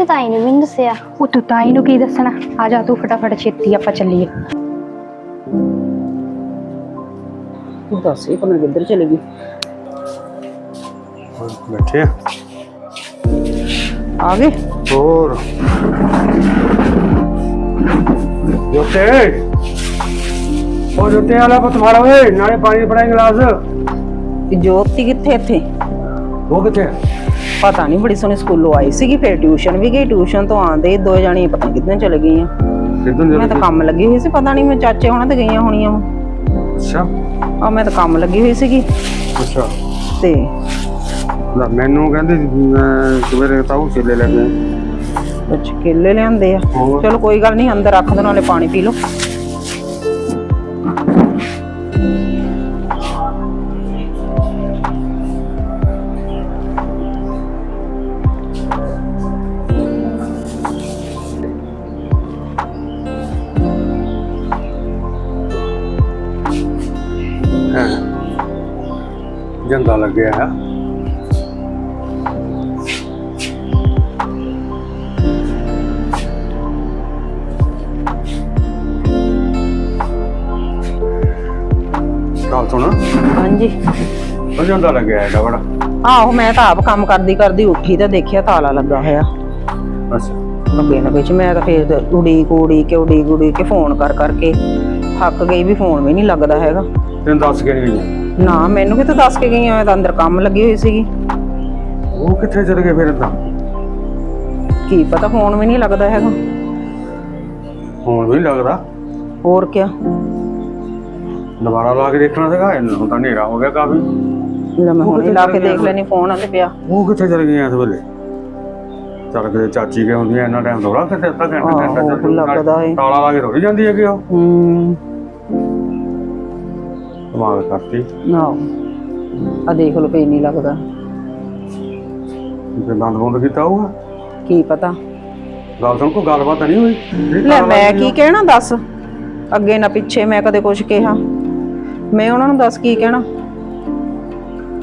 ਅੱਛਾ ਮੰਮੀ ਤੁਸੀਂ ਤਾਂ ਹੀ ਨਹੀਂ ਮੈਨੂੰ ਦੱਸਿਆ ਉਹ ਤੂੰ ਤਾਈ ਨੂੰ ਕੀ ਦੱਸਣਾ ਆ ਜਾ ਤੂੰ ਫਟਾਫਟ ਛੇਤੀ ਆਪਾਂ ਚੱਲੀਏ ਤੂੰ ਦੱਸ ਇਹ ਪਤਾ ਕਿੱਧਰ ਚਲੇ ਗਈ ਬੈਠੇ ਆ ਆ ਗਏ ਹੋਰ ਜੋਤੇ ਉਹ ਜੋਤੇ ਵਾਲਾ ਪੁੱਤ ਮਾਰਾ ਓਏ ਨਾਲੇ ਪਾਣੀ ਪੜਾਈ ਗਲਾਸ ਤੇ ਜੋਤੀ ਕਿੱਥੇ ਇੱਥੇ ਉਹ ਕਿੱਥੇ ਆ? ਪਤਾ ਨਹੀਂ ਬੜੀ ਸੋਹਣੀ ਸਕੂਲੋਂ ਆਈ ਸੀਗੀ ਫਿਰ ਟਿਊਸ਼ਨ ਵੀ ਗਈ ਟਿਊਸ਼ਨ ਤੋਂ ਆਂਦੇ ਦੋ ਜਣੇ ਪਤਾ ਨੀ ਕਿੱਧਰ ਚਲੇ ਗਈਆਂ। ਮੈਂ ਤਾਂ ਕੰਮ ਲੱਗੀ ਹੋਈ ਸੀ ਪਤਾ ਨਹੀਂ ਮੈਂ ਚਾਚੇ ਹੋਣਾ ਤੇ ਗਈਆਂ ਹੋਣੀਆਂ। ਅੱਛਾ। ਆ ਮੈਂ ਤਾਂ ਕੰਮ ਲੱਗੀ ਹੋਈ ਸੀਗੀ। ਅੱਛਾ। ਤੇ ਲੈ ਮੈਨੂੰ ਕਹਿੰਦੇ ਸੀ, ਮੈਂ ਸਵੇਰੇ ਤਾਉ ਛੇਲੇ ਲੈ ਕੇ ਵਿੱਚ ਕੇਲੇ ਲਿਆਂਦੇ ਆ? ਚਲੋ ਕੋਈ ਗੱਲ ਨਹੀਂ ਅੰਦਰ ਰੱਖ ਦੋ ਨਾਲੇ ਪਾਣੀ ਪੀ ਲਓ। ਜੰਦਾ ਲੱਗਿਆ ਹੈ। ਗੱਲ ਸੁਣ। ਹਾਂਜੀ। ਉਹ ਜੰਦਾ ਲੱਗਿਆ ਹੈ ਬੜਾ। ਆਹੋ ਮੈਂ ਤਾਂ ਆਪ ਕੰਮ ਕਰਦੀ ਕਰਦੀ ਉੱਠੀ ਤਾਂ ਦੇਖਿਆ ਤਾਲਾ ਲੱਗਾ ਹੋਇਆ। ਅੱਛਾ। ਅੱਗੇ ਨਾ ਵਿੱਚ ਮੈਂ ਤਾਂ ਫੇਰ ਉਡੀਕ ਉਡੀਕ ਕੇ ਉਡੀਕ ਉਡੀਕ ਕੇ ਫੋਨ ਕਰ ਕਰਕੇ ਥੱਕ ਗਈ ਵੀ ਫੋਨ ਵੀ ਨਹੀਂ ਲੱਗਦਾ ਹੈਗਾ। ਤੈਨੂੰ ਦੱਸ ਕੇ ਨਹੀਂ ਗਈ? ਨਾ ਮੈਨੂੰ ਕਿਤੇ ਦੱਸ ਕੇ ਗਈ ਮੈਂ ਤਾਂ ਅੰਦਰ ਕੰਮ ਲੱਗੀ ਹੋਈ ਸੀਗੀ। ਉਹ ਕਿੱਥੇ ਚਲੇ ਗਏ ਫਿਰ ਤਾਂ ਕੀ ਪਤਾ ਫੋਨ ਵੀ ਨਹੀਂ ਲੱਗਦਾ ਹੈਗਾ। ਹੁਣ ਵੀ ਨੀ ਲੱਗਦਾ? ਹੋਰ ਕਿਆ? ਦੁਬਾਰਾ ਲਾ ਕੇ ਦੇਖਣਾ ਸੀਗਾ ਇਹਨੂੰ ਤਾਂ ਹਨੇਰਾ ਹੋ ਗਿਆ ਕਾਫੀ। ਲੈ ਮੈਂ ਹੁਣੇ ਲਾ ਕੇ ਦੇਖ ਲੈਣੀ ਫੋਨ ਆਂਦੇ ਪਿਆ। ਉਹ ਕਿੱਥੇ ਚਲ ਗਈਆਂ ਇਸ ਵੇਲੇ? ਚੱਲ ਕੇ ਚਾਚੀ ਕੇ ਹੁੰਦੀ ਐ ਇੰਨਾ ਟਾਈਮ ਥੋੜਾ ਕਿਤੇ ਅੱਧਾ ਘੰਟਾ ਆਹੋ, ਘੰਟਾ ਚੱਲ ਲੱਗਦਾ ਏ। ਤਾਲਾ ਲਾ ਕੇ ਥੋੜੀ ਜਾਂਦੀ ਹੈਗੀ ਉਹ। ਹੂੰ। ਕਮਾਲ ਕਰਤੀ। ਨਾ। ਆ ਦੇਖ ਲਓ ਪਈ ਨਹੀਂ ਲੱਗਦਾ। ਤੇ ਦੰਦ ਬੰਦ ਕੀਤਾ ਹੋਊਗਾ। ਕੀ ਪਤਾ? ਗੱਲ ਸੁਣ ਕੋ ਗੱਲਬਾਤ ਤਾਂ ਨਹੀਂ ਹੋਈ? ਜਿਹੜੀ ਲੈ ਮੈਂ ਲਾ ਕੀ ਕਹਿਣਾ ਦੱਸ? ਅੱਗੇ ਨਾ ਪਿੱਛੇ ਮੈਂ ਕਦੇ ਕੁਝ ਕਿਹਾ। ਮੈਂ ਉਹਨਾਂ ਨੂੰ ਦੱਸ ਕੀ ਕਹਿਣਾ?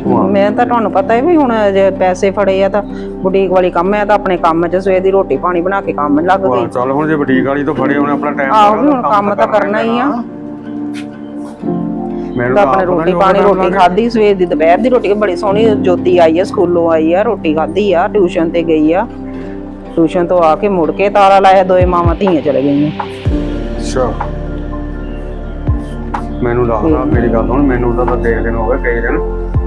ਵਾਹ। ਮੈਂ ਤਾਂ ਤੁਹਾਨੂੰ ਪਤਾ ਹੈ ਵੀ ਹੁਣ ਜੇ ਪੈਸੇ ਫੜੇ ਆ ਤਾਂ ਬੁਟੀਕ ਵਾਲੀ ਕੰਮ ਹੈ ਤਾਂ ਆਪਣੇ ਕੰਮ 'ਚ ਸਵੇਰ ਦੀ ਰੋਟੀ ਪਾਣੀ ਬਣਾ ਕੇ ਕੰਮ ਲੱਗ ਵਾਹ, ਗਈ ਚੱਲ ਹੁਣ ਜੇ ਬੁਟੀਕ ਵਾਲੀ ਤੋਂ ਫੜੇ ਉਹਨੇ ਆਪਣਾ ਟਾਈਮ ਆਹੋ ਵੀ ਹੁਣ ਕੰਮ ਤਾਂ ਕਰਨਾ ਹੀ ਆ। ਮੈਨੂੰ ਤਾਂ ਆਪਣੇ ਰੋਟੀ ਪਾਣੀ ਉਹਦਾ ਰੋਟੀ ਖਾਧੀ ਸਵੇਰ ਦੀ ਦੁਪਹਿਰ ਦੀ ਰੋਟੀ ਬੜੀ ਸੋਹਣੀ ਜੋਤੀ ਆਈ ਆ ਸਕੂਲੋਂ ਆਈ ਆ ਰੋਟੀ ਖਾਧੀ ਆ ਟਿਊਸ਼ਨ ਤੇ ਗਈ ਆ। ਟਿਊਸ਼ਨ ਤੋਂ ਆ ਕੇ ਮੁੜ ਕੇ ਤਾਲਾ ਲਾਇਆ ਦੋਏ ਮਾਵਾਂ ਧੀਆਂ ਚਲੇ ਗਈਆਂ। ਅੱਛਾ। ਮੈਨੂੰ ਲੱਗਦਾ ਮੇਰੀ ਗੱਲ ਹੁਣ ਮੈਨੂੰ ਤਾਂ ਤਾਂ ਦੇਖ ਦਿਨ ਹੋ ਕਈ ਦਿਨ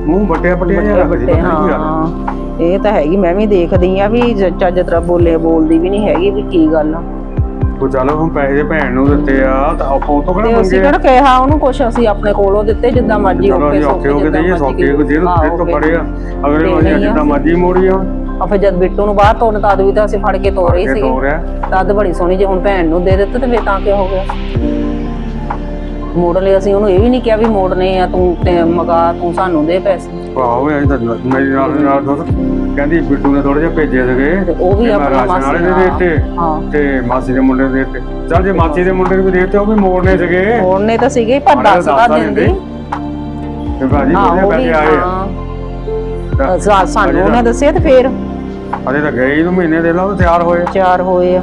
ਮੂੰਹ ਵੱਟਿਆ ਵੱਟਿਆ ਜਿਹਾ ਰੱਖਦੀ ਪਤਾ ਹਾਂ। ਇਹ ਤਾਂ ਹੈਗੀ ਮੈਂ ਵੀ ਦੇਖਦੀ ਆ ਵੀ ਚੱਜ ਤਰ੍ਹਾਂ ਬੋਲੇ ਬੋਲਦੀ ਵੀ ਨਹੀਂ ਹੈਗੀ ਵੀ ਕੀ ਗੱਲ ਆ। ਉਹ ਚੱਲ ਹੁਣ ਪੈਸੇ ਭੈਣ ਨੂੰ ਦਿੱਤੇ ਆ ਤਾਂ ਆਪਾਂ ਉਹ ਤੋਂ ਤੇ ਕਿਹੜਾ ਅਸੀਂ ਮੰਗੇ ਕਿਹੜਾ ਕਿਹਾ ਉਹਨੂੰ ਕੁਛ ਅਸੀਂ ਆਪਣੇ ਕੋਲੋਂ ਦਿੱਤੇ ਜਿੱਦਾਂ ਮਰਜ਼ੀ ਚਲੋ ਓਕੇ ਅਸੀਂ ਔਖੇ ਹੋ ਕੇ ਦਈਏ ਸੌਕੇ ਕੋ ਜਿਹਨੂੰ ਫਿਰ ਤੋਂ ਫੜੇ ਆ ਅਗਲੇ ਵਾਰੀ ਦੇਣੇ ਆ। ਜਿੱਦਾਂ ਮਰਜ਼ੀ ਮੋੜੀ ਆ ਆ ਫਿਰ ਜਦ ਬਿੱਟੂ ਨੂੰ ਬਾਹਰ ਤੋਰਨ ਤਦ ਵੀ ਤਾਂ ਅਸੀਂ ਫੜ ਕੇ ਤੋਰੇ ਹੀ ਇਹ ਸੀਗੇ। ਹੋ ਰਿਹਾ ਤਦ ਬੜੀ ਸੋਹਣੀ ਜੇ ਹੁਣ ਭੈਣ ਨੂੰ ਦੇ ਦਿੱਤੇ ਤੇ ਫੇਰ ਤਾਂ ਕੀ ਹੋ ਗਿਆ? ਮੋੜ ਲਈ ਅਸੀਂ ਉਹਨੂੰ ਇਹ ਵੀ ਨਹੀਂ ਕਿਹਾ ਵੀ ਮੋੜਨੇ ਆ ਤੂੰ ਤੇ ਮਗਾ ਤੂੰ ਸਾਨੂੰ ਦੇ ਪੈਸੇ। ਆਹੋ ਇਹ ਤਾਂ ਮੇਰੀ ਨਾਲ ਨਾਲ ਦੱਸ। ਕਹਿੰਦੀ ਬਿੱਟੂ ਨੇ ਥੋੜੇ ਜਿਹਾ ਭੇਜੇ ਸੀਗੇ ਤੇ ਉਹ ਵੀ ਆਪਣਾ ਵਾਲੇ ਦੇ ਮਾਸੀ ਦਿੱਤੇ ਤੇ ਮਾਸੀ ਦੇ ਮੁੰਡੇ ਨੂੰ ਦੇ ਦਿੱਤੇ। ਚੱਲ ਜੇ ਮਾਸੀ ਦੇ ਮੁੰਡੇ ਨੂੰ ਵੀ ਦੇ ਦਿੱਤੇ ਉਹ ਵੀ ਮੋੜਨੇ ਸੀਗੇ। ਮੋੜਨੇ ਤਾਂ ਸੀਗੇ ਪਰ ਮਾੜਾ ਦੱਸ ਜਿਹਾ ਤਾਂ ਦੱਸ ਦਿੰਦੀ। ਤੇ ਭਾਜੀ ਉਹਦੇ ਉਹ ਪੈਸੇ ਆਏ ਸਾਨੂੰ ਉਹਨੇ ਦੱਸਿਆ ਤੇ ਫੇਰ। ਅਜੇ ਤਾਂ ਗਏ ਹੀ ਨੂੰ ਮਹੀਨੇ ਦੇ ਲਾ ਤਿਆਰ ਹੋਏ ਚਾਰ ਹੋਏ ਆ।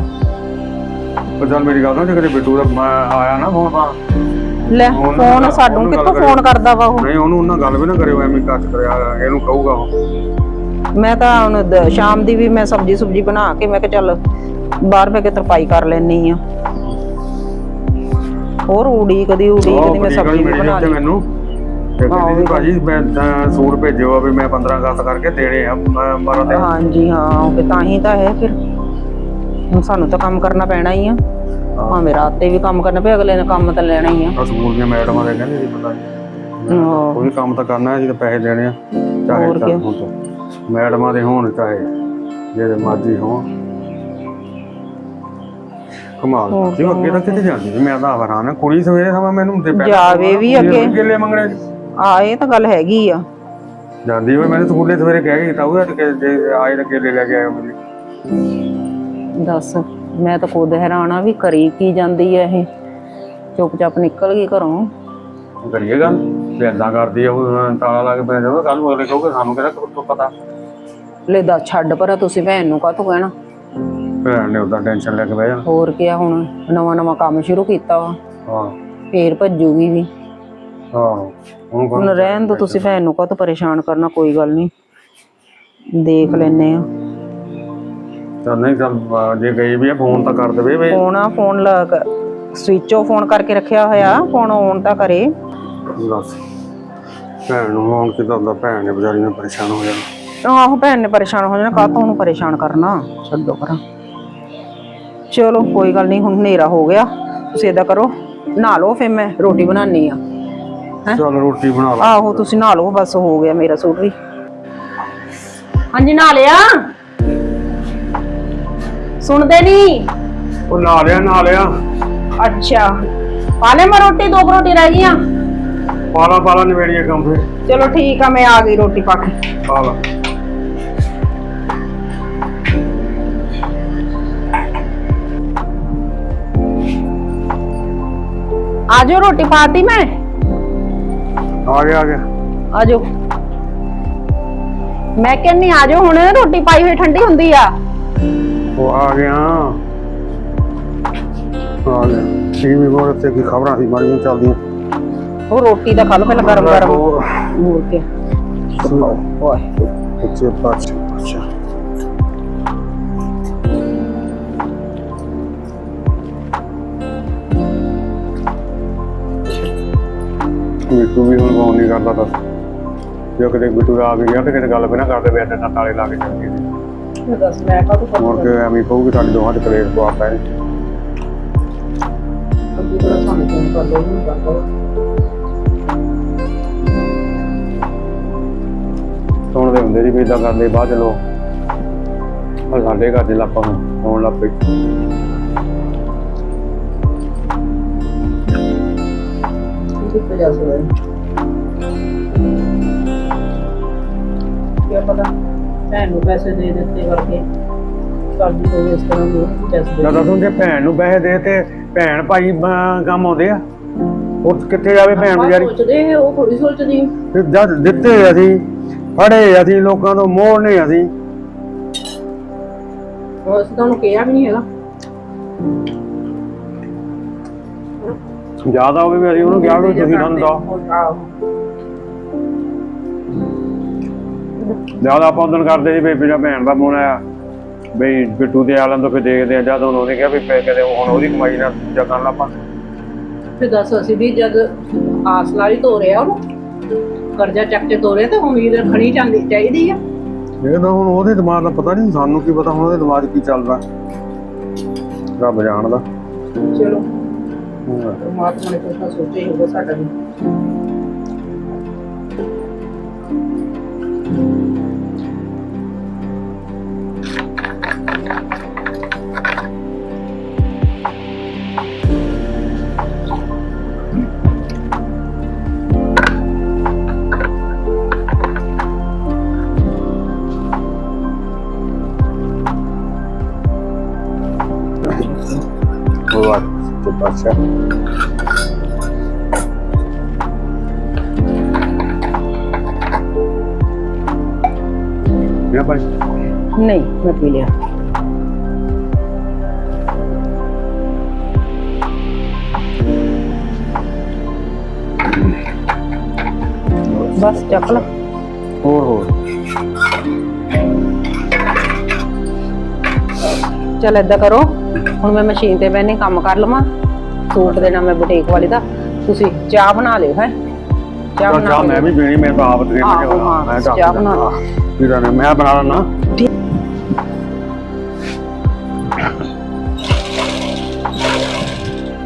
ਪਰ ਚੱਲ ਮੇਰੀ ਗੱਲ ਸੁਣ ਜੇ ਕਦੇ ਬਿੱਟੂ ਦਾ ਆਇਆ ਨਾ ਫੋਨ ਤਾਂ। ਲੈ ਫੋਨ ਸਾਨੂੰ ਕਿੱਥੋਂ ਫੋਨ। ਕਰਦਾ ਵਾ ਉਹ? ਨਹੀਂ ਉਹਨੂੰ ਉਹਨਾਂ ਗੱਲ ਵੀ ਨਾ ਕਰਿਓ ਐਵੇਂ ਕੱਟ ਕਰਿਆ ਇਹਨੂੰ ਕਹੂਗਾ ਉਹ। ਮੈਂ ਤਾਂ ਹੁਣ ਸ਼ਾਮ ਦੀ ਵੀ ਮੈਂ ਸਬਜੀ ਸੁਬਜੀ ਬਣਾ ਕੇ ਮੈਂ ਕਿਹਾ ਚੱਲ ਬਾਹਰ ਬੈ ਕੇ ਤਰਪਾਈ ਕਰ ਲੈਣੀ ਆ ਹੋਰ ਊੜੀ ਕਦੀ ਉਹ ਕਦੀ ਮੈਂ ਸਬਜੀ ਬਣਾ ਲਈ। ਮੈਨੂੰ। ਕਹਿੰਦੀ ਭਾਜੀ ਮੈਂ ਸੂਟ ਭੇਜਿਓ ਆ ਵੀ ਮੈਂ 15 ਅਗਸਤ ਕਰਕੇ ਦੇਣੇ ਆ ਮਾਰਾ ਤੇ। ਹਾਂਜੀ ਹਾਂ ਉਹ ਤਾਂ ਹੀ ਤਾਂ ਹੈ ਫਿਰ। ਹੁਣ ਸਾਨੂੰ ਤਾਂ ਕੰਮ ਕਰਨਾ ਪੈਣਾ ਹੀ ਆ। ਭਾਵੇਂ ਰਾਤ ਤੇ ਵੀ ਕੰਮ ਕਰਨਾ ਪਿਆ ਅਗਲੇ ਨੇ ਕੰਮ ਤਾਂ ਲੈਣਾ ਹੀ ਆ। ਸਕੂਲ ਦੀਆਂ ਮੈਡਮਾਂ ਦੇ ਕਹਿੰਦੇ ਸੀ ਪਤਾ। ਕੋਈ ਕੰਮ ਤਾਂ ਕਰਨਾ ਹੈ ਜਿਹਦੇ ਪੈਸੇ ਦੇਣੇ ਆ ਚਾਹੇ ਤਾਂ। ਹੁਣ ਤੋਂ। ਮੈਡਮਾਂ ਦੇ ਹੋਣ ਚਾਹੇ ਜਿਹੜੇ ਮਰਜ਼ੀ ਹੋਣ। ਕਮਾਲ ਜੀ ਅੱਗੇ ਤਾਂ ਕਿੱਥੇ ਜਾਂਦੀ ਸੀ? ਮੈਂ ਤਾਂ ਆਵਰਾਂ ਕੁੜੀ ਸਵੇਰੇ ਸਮਾਂ ਮੈਨੂੰ ਤੇ ਪੈਸੇ ਜਾਵੇ ਵੀ ਅੱਗੇ। ਕਿੱਲੇ ਮੰਗਣੇ ਆ ਇਹ ਤਾਂ ਗੱਲ ਹੈਗੀ ਆ। ਜਾਂਦੀ ਹੋਈ ਮੈਨੂੰ ਸਕੂਲੇ ਸਵੇਰੇ ਕਹਿ ਕੇ ਕੀਤਾ ਉਹ ਕਿ ਜੇ ਆਏ ਤਾਂ ਕੇਲੇ ਲੈ ਕੇ ਆਇਓ ਮੈਨੂੰ। ਦੱਸ ਮੈਂ ਤਾਂ ਖੁਦ ਹੈਰਾਨ ਆ ਵੀ ਕਰੀ ਕੀ ਜਾਂਦੀ ਐ ਇਹ। ਚੁੱਪਚਾਪ ਨਿਕਲ ਗਈ ਘਰੋਂ। ਕਰੀਏ ਗੱਲ ਵੀ ਏਦਾਂ ਕਰਦੀ ਆ ਉਹ ਤਾਲਾ ਲਾ ਕੇ ਪੈ ਜਾਊਗਾ ਕੱਲ ਨੂੰ ਅਗਲੇ ਕਹੋਗੇ ਸਾਨੂੰ ਕਿਹੜਾ ਕੁਛ ਪਤਾ। ਲੈ ਦਾ ਛੱਡ ਪਰਾ ਤੁਸੀਂ ਭੈਣ ਨੂੰ ਕਾਹਤੋਂ ਕਹਿਣਾ? ਭੈਣ ਨੇ ਉਦਾਂ ਟੈਨਸ਼ਨ ਲੈ ਕੇ ਬਹਿ ਜਾਣਾ। ਹੋਰ ਕੀ ਆ ਹੁਣ ਨਵਾਂ ਨਵਾਂ ਕੰਮ ਸ਼ੁਰੂ ਕੀਤਾ ਵਾ। ਹਾਂ। ਫੇਰ ਭੱਜੂਗੀ ਵੀ। ਹਾਂ ਹੁਣ ਹੁਣ ਰਹਿਣ ਦੋ ਤੁਸੀਂ ਭੈਣ ਨੂੰ ਕਾਹਤੋਂ ਪਰੇਸ਼ਾਨ ਕਰਨਾ ਕੋਈ ਗੱਲ ਨਹੀਂ। ਦੇਖ ਲੈਨੇ ਆ। ਚੱਲ ਨਹੀਂ ਅਹ ਜੇ ਗਈ ਵੀ ਆ ਫੋਨ ਤਾਂ ਕਰ ਦੇਵੇ ਵੀ। ਫੋਨ ਆ ਫੋਨ ਲਾ ਸਵਿਚ ਆਫ ਫੋਨ ਕਰਕੇ ਰੱਖਿਆ ਹੋਇਆ ਫੋਨ ਔਨ ਤਾਂ ਕਰੇ। ਭੈਣ ਨੂੰ ਫੋਨ ਕਿਦਾਂ ਦਾ ਭੈਣ ਨੇ ਵਿਚਾਰੀ ਨੇ ਪਰੇਸ਼ਾਨ ਹੋ ਜਾਣਾ। ਆਹੋ ਭੈਣ ਨੇ ਪਰੇਸ਼ਾਨ ਹੋ ਜਾਣਾ ਕਾਹਤੋਂ ਉਹਨੂੰ ਪਰੇਸ਼ਾਨ ਕਰਨਾ? ਛੱਡੋ ਪਰਾਂ ਚਲੋ ਕੋਈ ਗੱਲ ਨਹੀਂ ਹੁਣ ਹਨੇਰਾ ਹੋ ਗਿਆ। ਤੁਸੀਂ ਏਦਾਂ ਕਰੋ ਨਹਾ ਲਓ ਫਿਰ ਮੈਂ ਰੋਟੀ ਬਣਾਉਣੀ ਆ ਚੱਲ ਰੋਟੀ ਬਣਾ ਲਾ। ਆਹੋ ਤੁਸੀਂ ਨਹਾ ਲਓ ਬਸ ਹੋ ਗਿਆ ਮੇਰਾ ਸੂਟ ਵੀ। ਹਾਂਜੀ ਨਹਾ ਲਿਆ? ਸੁਣਦੇ ਨਹੀਂ? ਉਹ ਲਾ ਲਿਆ ਨਾ ਲਿਆ। ਅੱਛਾ। ਪਾਲੇ ਮੈਂ ਰੋਟੀ ਦੋ ਕੁ ਰੋਟੀ ਰਹਿ ਗਈਆਂ। ਪਾਲਾ ਪਾਲਾ ਨਵੇੜੀਏ ਕੰਮ ਫੇ ਚਲੋ ਠੀਕ ਆ ਮੈਂ ਆ ਗਈ ਰੋਟੀ ਪਾ ਕੇ। ਪਾਲਾ ਆ ਜਾਓ ਰੋਟੀ ਪਾਤੀ ਮੈਂ ਆ ਗਿਆ ਆ ਗਿਆ ਆ ਜਾਓ ਮੈਂ ਕਹਿੰਨੀ ਆ ਜਾਓ ਹੁਣ ਰੋਟੀ ਪਾਈ ਹੋਈ ਠੰਡੀ ਹੁੰਦੀ ਆ ਉਹ ਆ ਗਿਆ ਆ ਗਿਆ ਟੀਵੀ ਕੋਲ ਤੇ ਕੀ ਖਬਰਾਂ ਸੀ ਮਾਰੀਆਂ ਚੱਲਦੀਆਂ ਉਹ ਰੋਟੀ ਦਾ ਖਾ ਲਓ ਪਹਿਲਾਂ ਗਰਮ ਗਰਮ ਉਹ ਮੂਰ ਕੇ ਓਏ ਬੱਚੇ ਪਾਛ ਅੱਛਾ ਫੋਨ ਨਹੀਂ ਕਰਦਾ ਦੱਸ ਜੇ ਕਿਤੇ ਬਿੱਟੂ ਦਾ ਆ ਵੀ ਗਿਆ ਤੇ ਕਿਤੇ ਗੱਲ ਵੀ ਨਾ ਕਰਦੇ ਬੈਠੇ ਤਾਂ ਤਾਲੇ ਲਾ ਕੇ ਚੱਲ ਗਏ। ਦੱਸ ਮੈਂ ਕਾਹਤੋਂ ਮੁੜ ਕੇ ਐਵੇਂ ਕਹੂਗੀ ਤੁਹਾਡੇ ਦੋਹਾਂ ਕਲੇਸ਼ ਪਵਾਤਾ ਹੈ ਅੱਗੇ ਥੋੜਾ ਸਾਨੂੰ ਫੋਨ ਕਰ ਲਓ ਇਹਨੂੰ ਕਰ ਲਓ। ਸੁਣਦੇ ਹੁੰਦੇ ਸੀ ਵੀ ਇਦਾਂ ਕਰਦੇ ਬਾਅਦ ਚਲੋ ਆ ਸਾਡੇ ਘਰ ਦੇ ਲਾਪਾ ਨੂੰ ਹੋਣ ਲੱਗ ਪਈ ਕਿੱਥੇ ਜਾ ਸਕਦਾ ਕੀ ਪਤਾ ਭੈਣ ਨੂੰ ਪੈਸੇ ਦੇ ਦਿੱਤੇ ਕਰਕੇ ਸਾਡੀ ਕੋਈ ਇਸ ਤਰ੍ਹਾਂ ਦੀ ਪੈਸੇ ਜਦੋਂ ਤੂੰ ਜੇ ਭੈਣ ਨੂੰ ਪੈਸੇ ਦੇ ਤੇ ਭੈਣ ਭਾਈ ਅਹ, ਕੰਮ ਆਉਂਦੇ ਆ। ਉਹ ਕਿੱਥੇ ਜਾਵੇ ਭੈਣ ਵਿਚਾਰੀ ਸੋਚਦੇ ਉਹ ਥੋੜੀ ਸੋਚਦੀ। ਤੇ ਜਦ ਦਿੱਤੇ ਅਸੀਂ ਫੜੇ ਅਸੀਂ ਲੋਕਾਂ ਤੋਂ ਮੋੜਨੇ ਅਸੀਂ। ਉਹ ਅਸੀਂ ਤੁਹਾਨੂੰ ਕਿਹਾ ਵੀ ਨਹੀਂ ਹੈਗਾ। ਜ਼ਿਆਦਾ ਹੋਵੇ ਵੀ ਅਸੀਂ ਉਹਨੂੰ ਕਿਹਾ ਵੀ ਤੁਸੀਂ ਸਾਨੂੰ ਦੋ ਆਹੋ। ਜ਼ਿਆਦਾ ਆਪਾਂ ਉਦੋਂ ਕਰਦੇ ਸੀ ਬੇਬੀ ਦਾ ਭੈਣ ਦਾ ਫੋਨ ਆਇਆ ਬਈ ਬਿੱਟੂ ਦੇ ਆਲਮ ਤੋਂ ਫਿਰ ਦੇਖਦੇ ਆ ਜਦ ਉਹਨੇ ਕਿਹਾ ਵੀ ਪੈ ਕਦੇ ਹੁਣ ਉਹਦੀ ਕਮਾਈ ਨਾਲ ਦੂਜਾ ਕਰਨ ਲੱਪਾ ਫਿਰ ਦੱਸ ਅਸੀਂ ਵੀ ਜਦ ਆਸ ਨਾਲ ਹੀ ਤੋਰਿਆ ਉਹਨੂੰ ਕਰਜ਼ਾ ਚੱਕ ਕੇ ਤੋਰਿਆ ਤੇ ਉਮੀਦ ਰੱਖਣੀ ਚਾਹੀਦੀ ਚਾਹੀਦੀ ਆ। ਇਹ ਤਾਂ ਹੁਣ ਉਹਦੇ ਦਿਮਾਗ ਦਾ ਪਤਾ ਨਹੀਂ ਸਾਨੂੰ ਕੀ ਪਤਾ ਹੁਣ ਉਹਦੇ ਦਿਮਾਗ 'ਚ ਕੀ ਚੱਲਦਾ। ਰੱਬ ਜਾਣਦਾ। ਚਲੋ। ਪਰਮਾਤਮਾ ਨੇ ਕੁਛ ਨਾ ਸੋਚਿਆ ਹੀ ਹੋਊਗਾ ਸਾਡਾ ਵੀ। ਤੇ ਪਾਛਾ ਇਹ ਭਾਈ ਨਹੀਂ ਮੈਂ ਪੀ ਲਿਆ। ਬਸ ਚੱਕ ਲਾ। ਹੋਰ ਹੋਰ। ਚਲ ਏਦਾਂ ਕਰੋ ਹੁਣ ਮੈਂ ਮਸ਼ੀਨ ਤੇ ਬੈਠੇ ਕੰਮ ਕਰ ਲਵਾਂ। ਸੂਟ ਦੇਣਾ ਮੈਂ ਬੁਟੀਕ ਵਾਲੀ ਦਾ। ਤੁਸੀਂ ਚਾਹ ਬਣਾ ਲਿਓ ਹੈ? ਚਾਹ ਚੱਲ ਬਣਾ ਚਾਹ ਮੈਂ ਵੀ ਪੀਣੀ ਮੇਰੇ ਤਾਂ ਆਪ ਤੇ ਆਹੋ, ਹਾਂ, ਚਾਹ ਬਣਾ ਲਾ। ਵੀਰਾਂ ਨੇ ਮੈਂ ਬਣਾ ਲੈਣਾ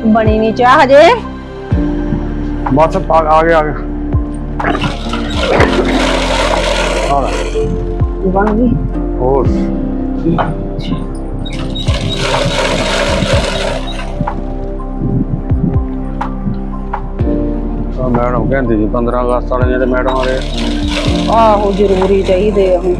ਬਣੀ ਨਹੀਂ ਚਾਹ ਹਜੇ? ਬਸ ਆ ਆ ਗਿਆ ਆ ਗਿਆ। ਆ ਲੈ। ਬਣ ਗਈ। ਹੋਰ। ਮੈਡਮ ਕਹਿੰਦੀ ਸੀ 15 ਅਗਸਤ ਵਾਲੇ ਜਿਹੜੇ ਮੈਡਮ ਰਹੇ ਆਹੋ ਜ਼ਰੂਰੀ ਚਾਹੀਦੇ ਆ ਹੁਣ।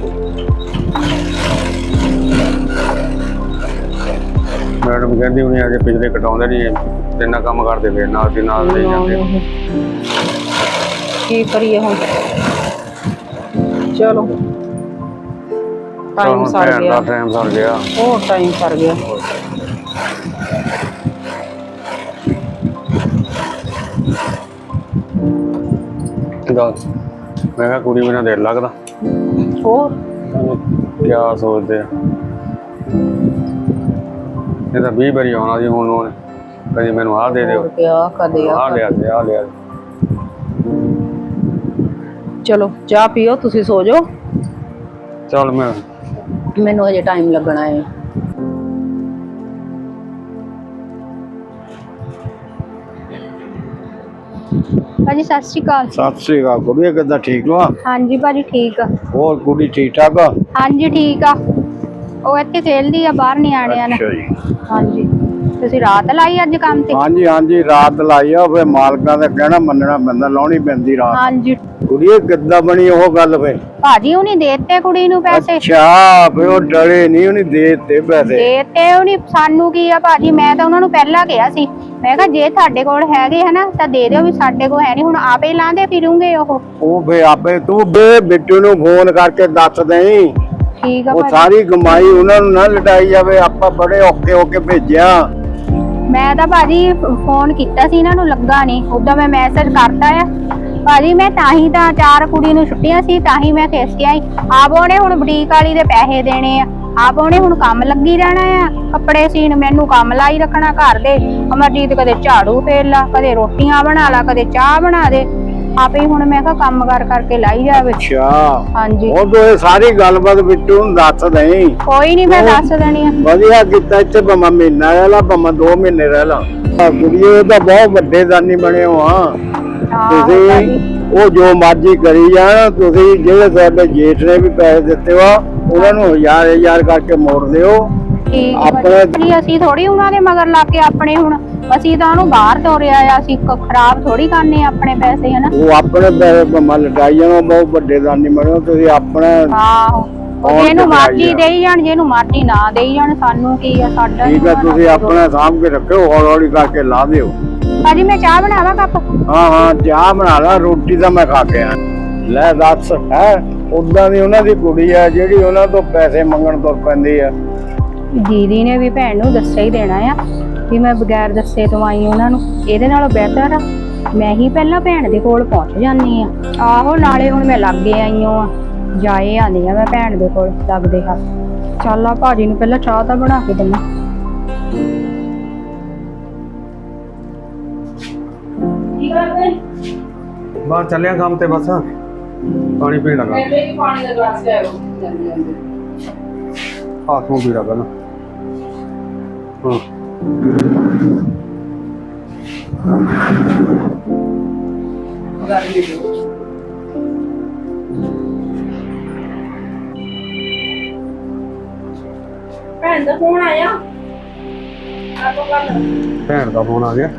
ਮੈਡਮ ਕਹਿੰਦੀ ਉਹਨੇ ਅਜੇ ਪਿਛਲੇ ਕਟਾਉਂਦੇ ਨਹੀਂ ਇੰਨਾ ਕੰਮ ਕਰਦੇ ਫੇਰ ਨਾਲ ਦੀ ਨਾਲ ਲੈ ਜਾਂਦੇ। ਕੀ ਕਰੀਏ ਹੁਣ? ਚਲੋ। ਟਾਈਮ ਸਰ ਗਿਆ। ਟਾਈਮ ਸਰ ਗਿਆ। ਉਹ ਟਾਈਮ ਸਰ ਗਿਆ। ਗੱਲ ਮੈਂ ਕਿਹਾ ਕੁੜੀ ਬਿਨਾਂ ਦਿਲ ਲੱਗਦਾ। ਹੋਰ? ਕਿਆ ਸੋਚਦੇ ਆ। ਇਹ ਤਾਂ 20 ਵਾਰੀ ਆਉਣਾ ਜੀ ਹੁਣ ਉਹਨੇ। ਕਦੀ ਮੈਨੂੰ ਆਹ ਦੇ ਦਿਓ। ਕਿਆ ਕਦੇ ਆ ਆਹ ਲਿਆ ਦੇ। ਆਹ ਲਿਆ। ਦੇ ਚਲੋ ਚਾਹ ਪੀਓ ਤੁਸੀਂ ਸੋ ਜਾਓ। ਚੱਲ ਮੈਂ ਮੈਨੂੰ ਹਜੇ ਟਾਈਮ ਲੱਗਣਾ ਹੈ ਭਾਜੀ ਸਤਿ ਸ਼੍ਰੀ ਅਕਾਲ ਸਤਿ ਸ੍ਰੀ ਅਕਾਲ ਕੁੜੀਏ ਕਿੱਦਾਂ ਠੀਕ ਹੋ? ਹਾਂਜੀ ਭਾਜੀ ਠੀਕ ਆ। ਹੋਰ ਕੁੜੀ ਠੀਕ ਠਾਕ ਆ? ਹਾਂਜੀ ਠੀਕ ਆ। ਉਹ ਇੱਥੇ ਖੇਲਦੀ ਆ ਬਾਹਰ ਨਿਆਣਿਆਂ ਨਾਲ ਅੱਛਾ ਜੀ। ਹਾਂਜੀ। ਤੁਸੀਂ ਰਾਤ ਲਾਈ ਅੱਜ ਕੰਮ ਤੇ? ਹਾਂਜੀ ਹਾਂਜੀ ਰਾਤ ਲਾਈ ਆ ਫੇ ਮਾਲਕਾਂ ਦਾ ਕਹਿਣਾ ਮੰਨਣਾ ਪੈਂਦਾ ਲਾਉਣੀ ਪੈਂਦੀ ਰਾਤ। ਹਾਂਜੀ। ਕੁੜੀਏ ਕਿੱਦਾਂ ਬਣੀ ਉਹ ਗੱਲ ਫੇ ਭਾਜੀ ਉਹਨੇ ਦੇਤੇ ਕੁੜੀ ਨੂੰ ਪੈਸੇ? ਅੱਛਾ ਫੇ ਉਹ ਡਰੇ ਨਹੀਂ ਉਹਨੇ ਦਿੱਤੇ ਪੈਸੇ। ਦੇਤੇ ਉਹਨੇ ਸਾਨੂੰ ਕੀ ਆ ਭਾਜੀ ਮੈਂ ਤਾਂ ਉਹਨਾਂ ਨੂੰ ਪਹਿਲਾਂ ਕਿਹਾ ਸੀ। ਮੈਂ ਕਿਹਾ ਜੇ ਤੁਹਾਡੇ ਕੋਲ ਹੈਗੇ ਹਨਾ ਤਾਂ ਦੇ ਦਿਓ ਵੀ ਸਾਡੇ ਕੋਲ ਹੈ ਨਹੀਂ ਹੁਣ ਆਪੇ ਲਾਂਦੇ ਫਿਰੂਗੇ ਉਹ। ਉਹ ਫੇ ਆਪੇ ਤੂੰ ਬੇ ਬਿੱਟੂ ਨੂੰ ਫੋਨ ਕਰਕੇ ਦੱਸ ਦੇਈਂ। ਠੀਕ ਆ ਉਹ ਭਾਜੀ। ਸਾਰੀ ਕਮਾਈ ਉਹਨਾਂ ਨੂੰ ਨਾ ਲਟਾਈ ਜਾਵੇ ਆਪਾਂ ਬੜੇ ਔਖੇ ਹੋ ਕੇ ਭੇਜਿਆ। ਮੈਂ ਤਾਂ ਭਾਜੀ ਫੋਨ ਕੀਤਾ ਸੀ ਇਹਨਾਂ ਨੂੰ ਲੱਗਾ ਨਹੀਂ। ਉਦੋਂ ਮੈਂ ਮੈਸੇਜ ਕਰਤਾ ਆ। ਭਾਜੀ ਮੈਂ ਤਾਂ ਹੀ ਤਾਂ ਚਾਰ ਕੁੜੀ ਨੂੰ ਛੁੱਟੀਆਂ ਸੀ ਤਾਂ ਹੀ ਮੈਂ ਕੇ ਆਈ ਆਪ ਉਹਨੇ ਹੁਣ ਬੁਟੀਕ ਵਾਲੀ ਦੇ ਪੈਸੇ ਦੇਣੇ ਆ। ਆਪ ਉਹਨੇ ਹੁਣ ਕੰਮ ਲੱਗੀ ਰਹਿਣਾ ਆ। ਕੱਪੜੇ ਸੀਨ ਮੈਨੂੰ ਕੰਮ ਲਾਈ ਰੱਖਣਾ ਘਰ ਦੇ। ਅਮਰਜੀਤ ਕਦੇ ਝਾੜੂ ਫੇਰ ਲਾ ਕਦੇ ਰੋਟੀਆਂ ਬਣਾ ਲਾ ਕਦੇ ਚਾਹ ਬਣਾ ਦੇ। ਆਪੇ ਹੁਣ ਮੈਂ ਕਿਹਾ ਕੰਮ ਕਰ ਕਰਕੇ ਲਾਈ ਜਾਵੇ। ਅੱਛਾ। ਹਾਂਜੀ। ਉਹ ਇਹ ਸਾਰੀ ਗੱਲਬਾਤ ਬਿੱਟੂ ਨੂੰ ਦੱਸ ਦੇਈਂ। ਕੋਈ ਨਹੀਂ ਮੈਂ ਦੱਸ ਦੇਣੀ ਆ। ਵਧੀਆ ਕੀਤਾ ਇੱਥੇ ਭਾਵੇਂ ਮਹੀਨਾ ਰਹਿ ਲਾ ਭਾਵੇਂ 2 ਮਹੀਨੇ ਰਹਿ ਲਾ। ਆ ਕੁੜੀਏ ਤਾਂ ਬਹੁਤ ਵੱਡੇ ਦਾਨੀ ਬਣੇ ਹੋ ਆ ਤੁਸੀਂ ਉਹ ਜੋ। ਮਰਜ਼ੀ ਕਰੀ ਜਾਣ ਤੁਸੀਂ ਜਿਹੜੇ ਸਾਡੇ ਜੇਠ ਨੇ ਵੀ ਪੈਸੇ ਦਿੱਤੇ ਵਾ ਉਹਨਾਂ ਨੂੰ ਹਜ਼ਾਰ ਹਜ਼ਾਰ ਕਰਕੇ ਮੋੜ ਦਿਓ। ਆਪਣੇ- ਅਸੀਂ ਥੋੜੀ ਉਹਨਾਂ ਦੇ ਮਗਰ ਲੱਗ ਕੇ ਆਪਣੇ ਹੁਣ ਅਸੀਂ ਤਾਂ ਉਹਨੂੰ ਬਾਹਰ ਤੋਰਿਆ ਆ ਅਸੀਂ ਕ- ਖਰਾਬ ਥੋੜੀ ਕਰਨੇ ਆ ਆਪਣੇ ਪੈਸੇ ਹਨਾ ਉਹ ਆਪਣੇ ਪੈਸੇ ਭਾਵੇਂ ਲਟਾਈ ਜਾਣ ਬਹੁਤ ਵੱਡੇ ਦਾਨੀ ਬਣੇ ਤੁਸੀਂ ਆਪਣਾ ਆਹੋ ਜਿਹਨੂੰ ਮਰਜ਼ੀ ਆ। ਦੇਈ ਜਾਣ ਜਿਹਨੂੰ ਮਰਜ਼ੀ ਨਾ ਦੇਈ ਜਾਣ ਸਾਨੂੰ ਕੀ ਆ ਸਾਡਾ ਠੀਕ ਨੀ ਤੁਸੀਂ। ਆਪਣਾ ਸਾਂਭ ਕੇ ਰੱਖਿਓ ਹੌਲੀ ਹੌਲੀ ਕਰਕੇ ਲਾ ਦਿਓ ਭਾਜੀ ਮੈਂ ਚਾਹ ਬਣਾਵਾਂ ਕੱਪ ਹਾਂ ਹਾਂ ਚਾਹ ਬਣਾ ਲਾ ਰੋਟੀ ਤਾਂ ਮੈਂ ਖਾ ਕੇ ਆ ਲੈ ਦੱਸ ਹੈ ਉਦਾਂ ਦੀ ਉਹਨਾਂ ਦੀ ਕੁੜੀ ਆ ਜਿਹੜੀ ਉਹਨਾਂ ਤੋਂ ਪੈਸੇ ਮੰਗਣ ਤੁਰ ਪੈਂਦੀ ਆ ਦੀਦੀ ਨੇ ਵੀ ਭੈਣ ਨੂੰ ਦੱਸਿਆ ਹੀ ਦੇਣਾ ਆ ਵੀ ਮੈਂ ਬਗੈਰ ਦੱਸੇ ਤੋਂ ਆਈ ਉਹਨਾਂ ਨੂੰ ਇਹਦੇ ਨਾਲੋਂ ਬਿਹਤਰ ਆ। ਮੈਂ ਹੀ ਪਹਿਲਾਂ ਭੈਣ ਦੇ ਕੋਲ ਪਹੁੰਚ ਜਾਂਦੀ ਆ ਆਹੋ ਨਾਲੇ ਹੁਣ ਮੈਂ ਲਾਗੇ ਆਈ ਆ ਜਾਏ ਆਂਦੀ ਆ ਮੈਂ ਭੈਣ ਦੇ ਕੋਲ ਲੱਗਦੇ ਹੱਥ ਚੱਲ ਆ ਭਾਜੀ ਨੂੰ ਪਹਿਲਾਂ ਚਾਹ ਤਾਂ ਬਣਾ ਕੇ ਦੇਣਾ ਬਾਹਰ ਚੱਲਿਆ ਕੰਮ ਤੇ ਬਸ। ਪਾਣੀ ਪੀਣ ਲੱਗਾ। ਪਾਣੀ ਦਾ ਗਲਾਸ ਲਿਆਓ ਹੱਥ ਨੂੰ ਵੀ ਲੱਗਾ ਨਾ ਹਾਂ। ਭੈਣ ਦਾ ਫੋਨ ਆਇਆ। ਭੈਣ ਦਾ ਫੋਨ ਆ ਗਿਆ।